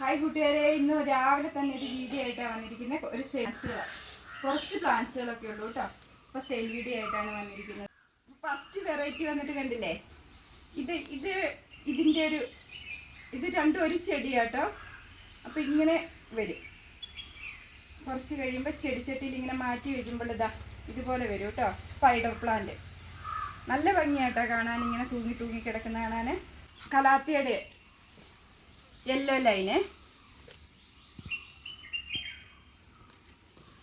Hi കൂട്ടുകാരെ. ഇന്ന് രാവിലെ തന്നെ ഒരു വീഡിയോ ആയിട്ടാണ് വന്നിരിക്കുന്നത്. ഒരു സെയിൽസുകൾ കുറച്ച് പ്ലാന്റ്സുകളൊക്കെ ഉള്ളൂ കേട്ടോ. അപ്പോൾ സെൽ വീഡിയോ ആയിട്ടാണ് വന്നിരിക്കുന്നത്. ഫസ്റ്റ് വെറൈറ്റി വന്നിട്ട് കണ്ടില്ലേ? ഇത് ഇത് ഇതിന്റെ ഒരു ഇത് രണ്ടും ഒരു ചെടിയാട്ടോ അപ്പോൾ ഇങ്ങനെ വരും. കുറച്ച് കഴിയുമ്പോൾ ചെടിച്ചട്ടിയിൽ ഇങ്ങനെ മാറ്റി വയ്ക്കുമ്പോൾ ഇതാ ഇതുപോലെ വരും കേട്ടോ. സ്പൈഡർ പ്ലാന്റ് നല്ല ഭംഗിയായിട്ടോ കാണാൻ ഇങ്ങനെ തൂങ്ങി തൂങ്ങി കിടക്കുന്ന കാണാൻ. കലാത്തിയുടെ യെല്ലോ ലൈന്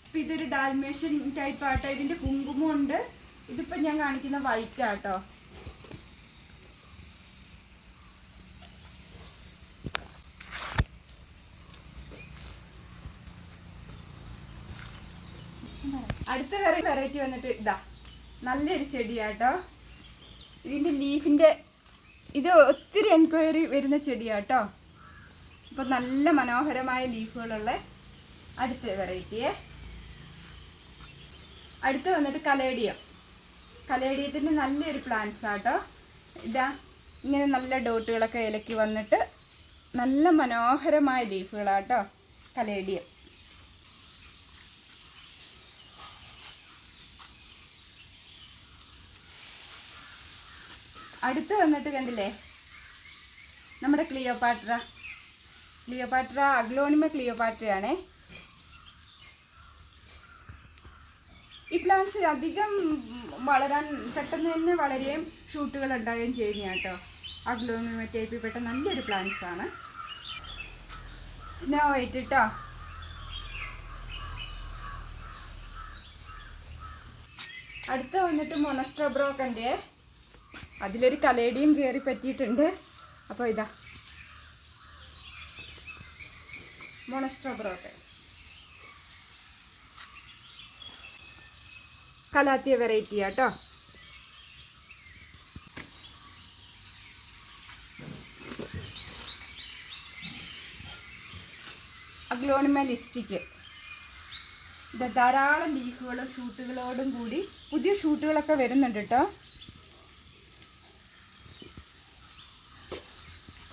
ഇപ്പം ഇതൊരു ഡാൽമേഷ്യൻ ടൈപ്പ് ആട്ടോ. ഇതിന്റെ കുങ്കുമം ഉണ്ട്. ഇതിപ്പോൾ ഞാൻ കാണിക്കുന്ന വൈറ്റ് ആട്ടോ. അടുത്ത വേറെ വെറൈറ്റി വന്നിട്ട് ഇതാ. നല്ലൊരു ചെടിയാട്ടോ. ഇതിന്റെ ലീഫിന്റെ ഇത് ഒത്തിരി എൻക്വയറി വരുന്ന ചെടിയാട്ടോ. അപ്പം നല്ല മനോഹരമായ ലീഫുകളുള്ള അടുത്ത വെറൈറ്റിയെ അടുത്ത് വന്നിട്ട് കലേഡിയം. കലേഡിയത്തിന്റെ നല്ലൊരു പ്ലാന്റ്സ് ആട്ടോ. ഇതാ ഇങ്ങനെ നല്ല ഡോട്ടുകളൊക്കെ ഇലക്കി വന്നിട്ട് നല്ല മനോഹരമായ ലീഫുകളാട്ടോ കലേഡിയം. അടുത്ത് വന്നിട്ട് കണ്ടില്ലേ? നമ്മുടെ ക്ലിയോപാട്ര. Cleopatra aglaonema ക്ലിയോപാട്രയാണ്. ഈ പ്ലാന്റ്സ് അധികം വളരാൻ പെട്ടെന്ന് തന്നെ വളരുകയും ഷൂട്ടുകൾ ഉണ്ടാവുകയും ചെയ്യുന്ന കേട്ടോ. അഗ്ലോണിമ ടൈപ്പിൽ പെട്ട നല്ലൊരു പ്ലാന്റ്സ് ആണ്. സ്നോ വൈറ്റ് കേട്ടോ അടുത്ത വന്നിട്ട് മൊണസ്ട്രോ കണ്ടേ അതിലൊരു കലേടിയും കയറി പറ്റിയിട്ടുണ്ട്. അപ്പോൾ ഇതാ. മൊണസ്ട്രോബ്രോട്ടെ കലാത്തിയ വെറൈറ്റി ആട്ടോ അഗ്ലോണിമ ലിപ്സ്റ്റിക്ക് ഇത് ധാരാളം ലീഫുകളും ഷൂട്ടുകളോടും കൂടി പുതിയ ഷൂട്ടുകളൊക്കെ വരുന്നുണ്ട് കേട്ടോ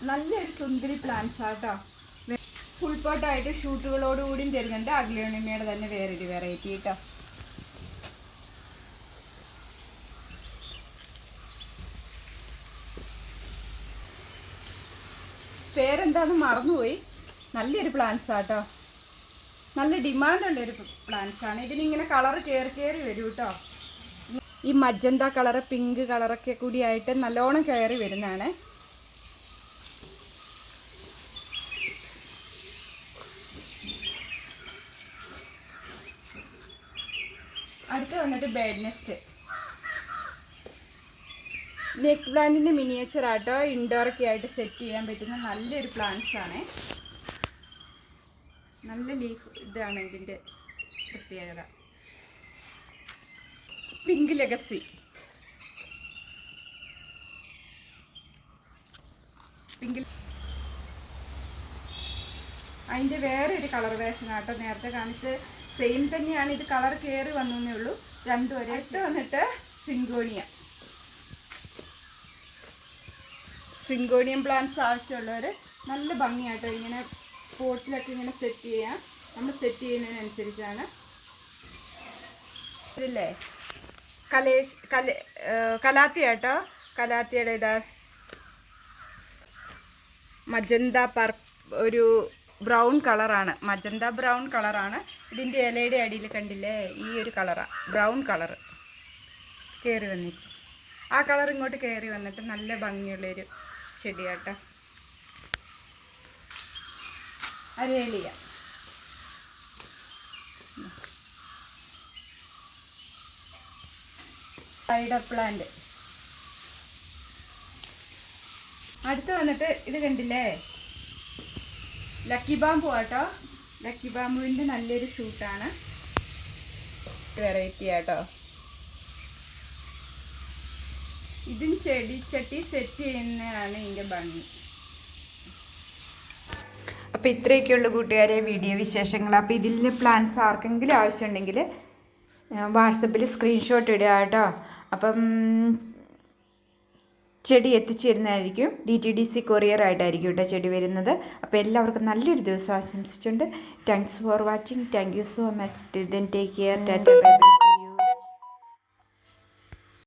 നല്ലൊരു സുന്ദരി പ്ലാന്റ്സ് ആട്ടോ ഫുൾ പോട്ടായിട്ട് ഷൂട്ടുകളോടുകൂടിയും തരുന്നുണ്ട്. അഗ്ലോണിമയുടെ തന്നെ വേറൊരു വെറൈറ്റി കേട്ടോ. പേരെന്താന്ന് മറന്നുപോയി. നല്ലൊരു പ്ലാന്റ്സ് ആട്ടോ. നല്ല ഡിമാൻഡുള്ളൊരു പ്ലാന്റ്സ് ആണ്. ഇതിനിങ്ങനെ കളർ കയറി കയറി വരും കേട്ടോ ഈ മജന്ത കളറ് പിങ്ക് കളറൊക്കെ കൂടിയായിട്ട് നല്ലോണം കയറി വരുന്നതാണ്. അടുത്ത് വന്നിട്ട് ബേഡ് നെസ്റ്റ് സ്നേക്ക് പ്ലാന്റിന്റെ മിനിയേച്ചർ ആട്ടോ. ഇൻഡോറൊക്കെ ആയിട്ട് സെറ്റ് ചെയ്യാൻ പറ്റുന്ന നല്ലൊരു പ്ലാന്റ്സ് ആണ്. നല്ല ലീഫ് ഇതാണ് ഇതിന്റെ പ്രത്യേകത. പിങ്ക് ലെഗസി പിങ്ക് അതിന്റെ വേറെ ഒരു കളർ വേഷനാട്ടോ നേരത്തെ കാണിച്ച് സെയിം തന്നെയാണ്. ഇത് കളർ കയറി വന്നേ ഉള്ളൂ. രണ്ടും വരെ ഇട്ട് വന്നിട്ട് സിങ്കോണിയ. സിങ്കോണിയം പ്ലാന്റ്സ് ആവശ്യമുള്ളവർ നല്ല ഭംഗിയായിട്ട് ഇങ്ങനെ പോട്ടിലൊക്കെ ഇങ്ങനെ സെറ്റ് ചെയ്യാം. നമ്മൾ സെറ്റ് ചെയ്യുന്നതിനനുസരിച്ചാണ്. ഇതില്ലേ? കലേഷ് കല കലാത്തിയാട്ടോ. കലാത്തിയുടെ ഇതാ മജന്ത പർ ഒരു ബ്രൗൺ കളറാണ്. മജന്ത ബ്രൗൺ കളറാണ്. ഇതിന്റെ ഇലയുടെ അടിയിൽ കണ്ടില്ലേ? ഈ ഒരു കളറാണ് ബ്രൗൺ കളർ. കയറി വന്നിട്ട് ആ കളർ ഇങ്ങോട്ട് കയറി വന്നിട്ട് നല്ല ഭംഗിയുള്ളൊരു ചെടിയാട്ടോ. അരേലിയ സൈഡ് പ്ലാന്റ് അടുത്ത് വന്നിട്ട് ഇത് കണ്ടില്ലേ? ലക്കി ബാമ്പു ആട്ടോ. ലക്കി ബാമ്പുവിന്റെ നല്ലൊരു ഷൂട്ടാണ് വെറൈറ്റി ആട്ടോ. ഇതും ചെടി ചട്ടി സെറ്റ് ചെയ്യുന്നതാണ് ഇതിന്റെ ഭംഗി. അപ്പോൾ ഇത്രയൊക്കെയുള്ള കൂട്ടുകാരെ വീഡിയോ വിശേഷങ്ങൾ. അപ്പോൾ ഇതിലെ പ്ലാൻസ് ആർക്കെങ്കിലും ആവശ്യമുണ്ടെങ്കിൽ വാട്സപ്പിൽ സ്ക്രീൻഷോട്ട് ഇടുക കേട്ടോ. അപ്പം ചെടി എത്തിച്ചേരുന്നതായിരിക്കും. D T D C courier ആയിട്ടായിരിക്കും കേട്ടോ ചെടി വരുന്നത്. അപ്പോൾ എല്ലാവർക്കും നല്ലൊരു ദിവസം ആശംസിച്ചുകൊണ്ട് thanks for watching thank you so much then take care tata bye